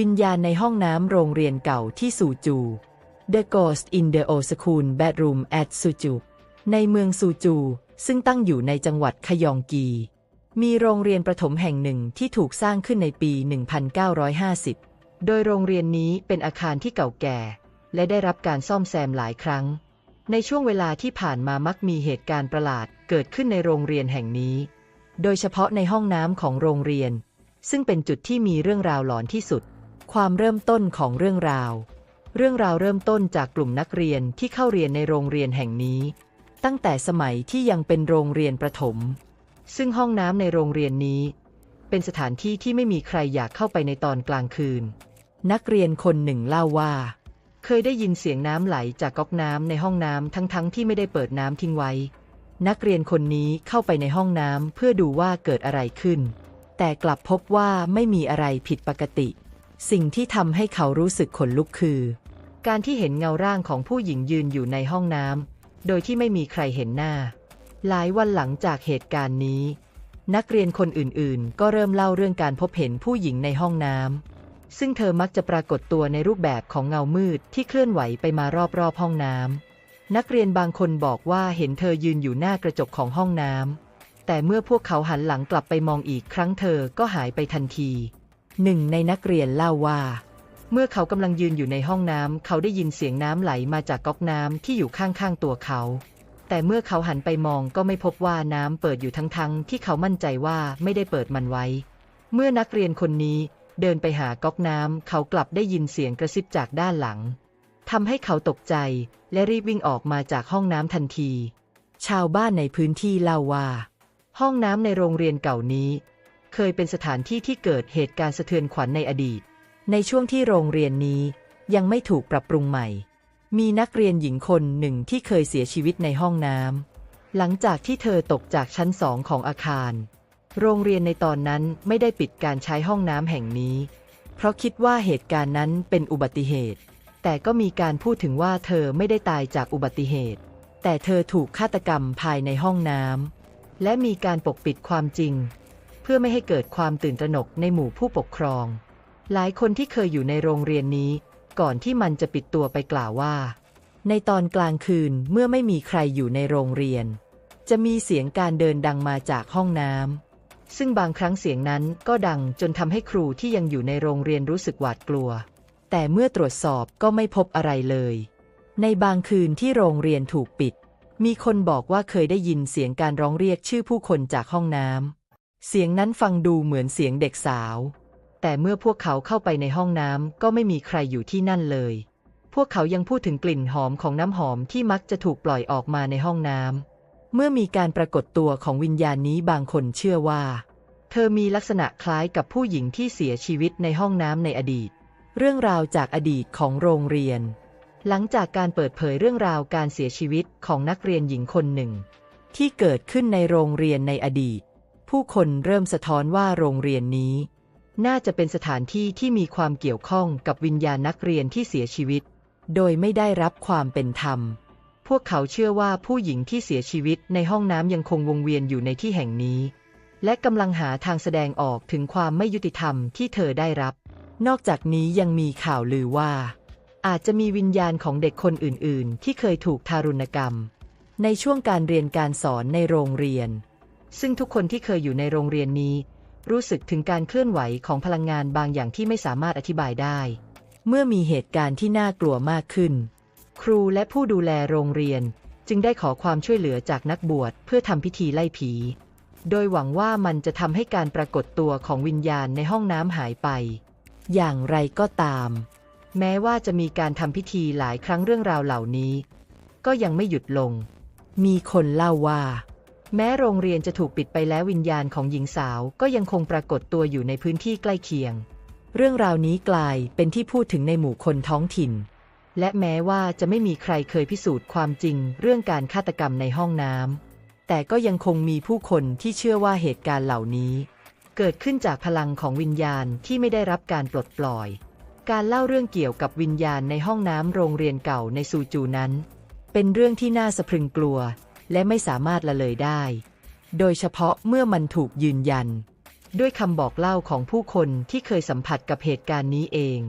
วิญญาณในห้องน้ำโรงเรียนเก่าที่ซูจู The Ghost in the Old School Bedroom at Suju ในเมืองซูจู ซึ่งตั้งอยู่ในจังหวัดขยองกี มีโรงเรียนประถมแห่งหนึ่งที่ถูกสร้างขึ้นในปี 1950 โดยโรงเรียนนี้เป็นอาคารที่เก่าแก่ และได้รับการซ่อมแซมหลายครั้ง ในช่วงเวลาที่ผ่านมามักมีเหตุการณ์ประหลาดเกิดขึ้นในโรงเรียนแห่งนี้ โดยเฉพาะในห้องน้ำของโรงเรียน ซึ่งเป็นจุดที่มีเรื่องราวหลอนที่สุด ความเริ่มต้นของเรื่องราว เรื่องราวเริ่มต้นจากกลุ่มนักเรียนที่เข้าเรียนในโรงเรียนแห่งนี้ ตั้งแต่สมัยที่ยังเป็นโรงเรียนประถม ซึ่งห้องน้ำในโรงเรียนนี้ เป็นสถานที่ที่ไม่มีใครอยากเข้าไปในตอนกลางคืน นักเรียนคนหนึ่งเล่าว่า เคยได้ยินเสียงน้ำไหลจากก๊อกน้ำในห้องน้ำทั้งๆที่ไม่ได้เปิดน้ำทิ้งไว้ นักเรียนคนนี้เข้าไปในห้องน้ำเพื่อดูว่าเกิดอะไรขึ้น แต่กลับพบว่าไม่มีอะไรผิดปกติ สิ่งที่ทำให้เขารู้สึกขนลุกคือ การที่เห็นเงาร่างของผู้หญิงยืนอยู่ในห้องน้ำโดยที่ไม่มีใครเห็นหน้า หลายวันหลังจากเหตุการณ์นี้ นักเรียนคนอื่นๆ ก็เริ่มเล่าเรื่องการพบเห็นผู้หญิงในห้องน้ำซึ่งเธอมักจะปรากฏตัวในรูปแบบของเงามืดที่เคลื่อนไหวไปมารอบๆห้องน้ำนักเรียนบางคนบอกว่าเห็นเธอยืนอยู่หน้ากระจกของห้องน้ำแต่เมื่อพวกเขาหันหลังกลับไปมองอีกครั้งเธอก็หายไปทันที หนึ่งในนักเรียนเล่าว่า เมื่อเขากำลังยืนอยู่ในห้องน้ำเขาได้ยินเสียงน้ำไหลมาจากก๊อกน้ำที่อยู่ข้างๆตัวเขา แต่เมื่อเขาหันไปมองก็ไม่พบว่าน้ำเปิดอยู่ทั้งๆ ที่เขามั่นใจว่าไม่ได้เปิดมันไว้ เมื่อนักเรียนคนนี้เดินไปหาก๊อกน้ำเขากลับได้ยินเสียงกระซิบจากด้านหลังทำให้เขาตกใจและรีบวิ่งออกมาจากห้องน้ำทันที ชาวบ้านในพื้นที่เล่าว่า ห้องน้ำในโรงเรียนเก่านี้ เคยเป็นสถานที่ที่เกิดเหตุการณ์สะเทือนขวัญในอดีต ในช่วงที่โรงเรียนนี้ยังไม่ถูกปรับปรุงใหม่ มีนักเรียนหญิงคนหนึ่งที่เคยเสียชีวิตในห้องน้ำหลังจากที่เธอตกจากชั้นสองของอาคาร โรงเรียนในตอนนั้นไม่ได้ปิดการใช้ห้องน้ำแห่งนี้ เพราะคิดว่าเหตุการณ์นั้นเป็นอุบัติเหตุ แต่ก็มีการพูดถึงว่าเธอไม่ได้ตายจากอุบัติเหตุ แต่เธอถูกฆาตกรรมภายในห้องน้ำและมีการปกปิดความจริง เพื่อไม่ให้เกิดความตื่นตระหนกในหมู่ผู้ปกครอง หลายคนที่เคยอยู่ในโรงเรียนนี้ ก่อนที่มันจะปิดตัวไปกล่าวว่า ในตอนกลางคืนเมื่อไม่มีใครอยู่ในโรงเรียน จะมีเสียงการเดินดังมาจากห้องน้ำซึ่งบางครั้งเสียงนั้นก็ดังจนทำให้ครูที่ยังอยู่ในโรงเรียนรู้สึกหวาดกลัว แต่เมื่อตรวจสอบก็ไม่พบอะไรเลย ในบางคืนที่โรงเรียนถูกปิดมีคนบอกว่าเคยได้ยินเสียงการร้องเรียกชื่อผู้คนจากห้องน้ำ เสียงนั้นฟังดูเหมือนเสียงเด็กสาว แต่เมื่อพวกเขาเข้าไปในห้องน้ำก็ไม่มีใครอยู่ที่นั่นเลย พวกเขายังพูดถึงกลิ่นหอมของน้ำหอมที่มักจะถูกปล่อยออกมาในห้องน้ำ เมื่อมีการปรากฏตัวของวิญญาณนี้บางคนเชื่อว่า เธอมีลักษณะคล้ายกับผู้หญิงที่เสียชีวิตในห้องน้ำในอดีต เรื่องราวจากอดีตของโรงเรียน หลังจากการเปิดเผยเรื่องราวการเสียชีวิตของนักเรียนหญิงคนหนึ่ง ที่เกิดขึ้นในโรงเรียนในอดีต ผู้คนเริ่มสะท้อนว่าโรงเรียนนี้ น่าจะเป็นสถานที่ที่มีความเกี่ยวข้องกับวิญญาณนักเรียนที่เสียชีวิต โดยไม่ได้รับความเป็นธรรม พวกเขาเชื่อว่าผู้หญิงที่เสียชีวิตในห้องน้ำยังคงวงเวียนอยู่ในที่แห่งนี้ และกำลังหาทางแสดงออกถึงความไม่ยุติธรรมที่เธอได้รับ นอกจากนี้ยังมีข่าวลือว่า อาจจะมีวิญญาณของเด็กคนอื่น ๆ ที่เคยถูกทารุณกรรม ในช่วงการเรียนการสอนในโรงเรียน ซึ่งทุกคนที่เคยอยู่ในโรงเรียนนี้ รู้สึกถึงการเคลื่อนไหวของพลังงานบางอย่างที่ไม่สามารถอธิบายได้ เมื่อมีเหตุการณ์ที่น่ากลัวมากขึ้น ครูและผู้ดูแลโรงเรียนจึงได้ขอความช่วยเหลือจากนักบวชเพื่อทำพิธีไล่ผี โดยหวังว่ามันจะทำให้การปรากฏตัวของวิญญาณในห้องน้ำหายไป อย่างไรก็ตาม แม้ว่าจะมีการทำพิธีหลายครั้งเรื่องราวเหล่านี้ ก็ยังไม่หยุดลง มีคนเล่าว่า แม้โรงเรียนจะถูกปิดไปแล้ววิญญาณของหญิงสาวก็ยังคงปรากฏตัวอยู่ในพื้นที่ใกล้เคียง เรื่องราวนี้กลายเป็นที่พูดถึงในหมู่คนท้องถิ่น และแม้ว่าจะไม่มีใครเคยพิสูจน์ความจริงเรื่องการฆาตกรรมในห้องน้ำแต่ก็ยังคงมีผู้คนที่เชื่อว่าเหตุการณ์เหล่านี้ เกิดขึ้นจากพลังของวิญญาณที่ไม่ได้รับการปลดปล่อย การเล่าเรื่องเกี่ยวกับวิญญาณในห้องน้ำโรงเรียนเก่าในซูจูนั้น เป็นเรื่องที่น่าสะพรึงกลัว และไม่สามารถละเลยได้ โดยเฉพาะเมื่อมันถูกยืนยัน ด้วยคำบอกเล่าของผู้คนที่เคยสัมผัสกับเหตุการณ์นี้เอง